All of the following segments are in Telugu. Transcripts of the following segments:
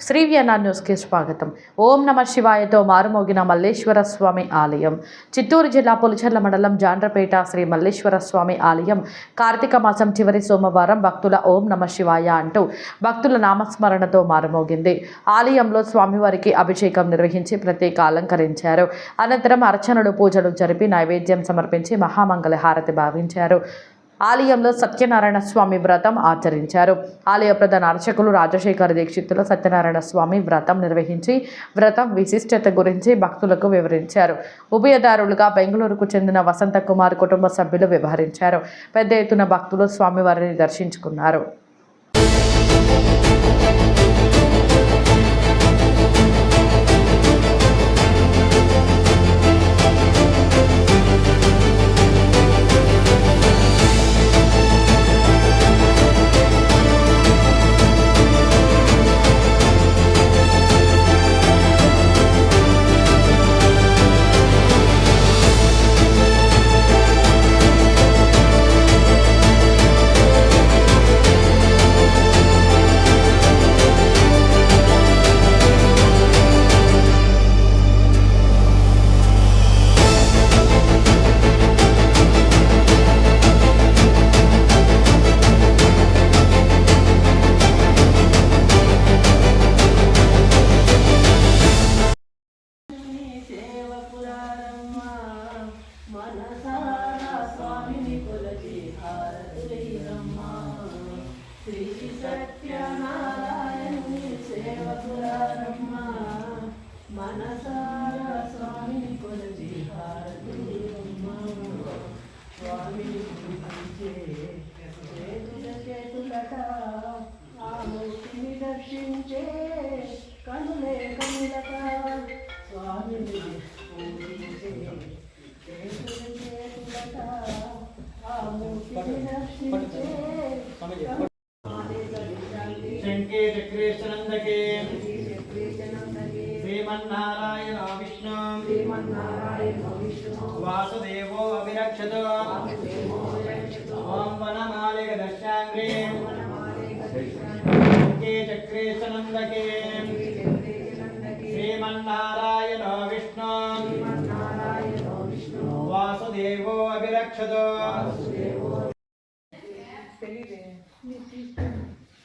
శ్రీవ్యనా న్యూస్కి స్వాగతం. ఓం నమ శివాయతో మారుమోగిన మల్లేశ్వర స్వామి ఆలయం. చిత్తూరు జిల్లా పులిచెర్ల మండలం జాండ్రపేట శ్రీ మల్లేశ్వర స్వామి ఆలయం. కార్తీక మాసం చివరి సోమవారం భక్తుల ఓం నమ శివాయ అంటూ భక్తుల నామస్మరణతో మారుమోగింది. ఆలయంలో స్వామివారికి అభిషేకం నిర్వహించి ప్రత్యేక అలంకరించారు. అనంతరం అర్చనలు పూజలు జరిపి నైవేద్యం సమర్పించి మహామంగళ హారతి భావించారు. ఆలయంలో సత్యనారాయణ స్వామి వ్రతం ఆచరించారు. ఆలయ ప్రధాన అర్చకులు రాజశేఖర దీక్షితులు సత్యనారాయణ స్వామి వ్రతం నిర్వహించి వ్రతం విశిష్టత గురించి భక్తులకు వివరించారు. ఉభయదారులుగా బెంగళూరుకు చెందిన వసంత కుమార్ కుటుంబ సభ్యులు వ్యవహరించారు. పెద్ద ఎత్తున భక్తులు స్వామివారిని దర్శించుకున్నారు. శ్రీ సత్యనారాయణుని సేవపురారమ్మ మనసారా స్వామిని కొలచి హారతులయ్యమ్మ స్వామిని పూజించే చేతుల చేతులట ఆ మూర్తిని దర్శించే కనులే కనులట స్వామిని పూజించే చేతుల చేతులట ఆ మూర్తిని దర్శించే చక్రేశనందకే శ్రీమన్నారాయణ విష్ణు. వాసుదేవో అవిరక్షత ఓం వనమాలిక దశాంగ్రే శంకే చక్రేశనందకే శ్రీమన్నారాయణ విష్ణు. వాసుదేవో అవిరక్షత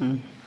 Mm.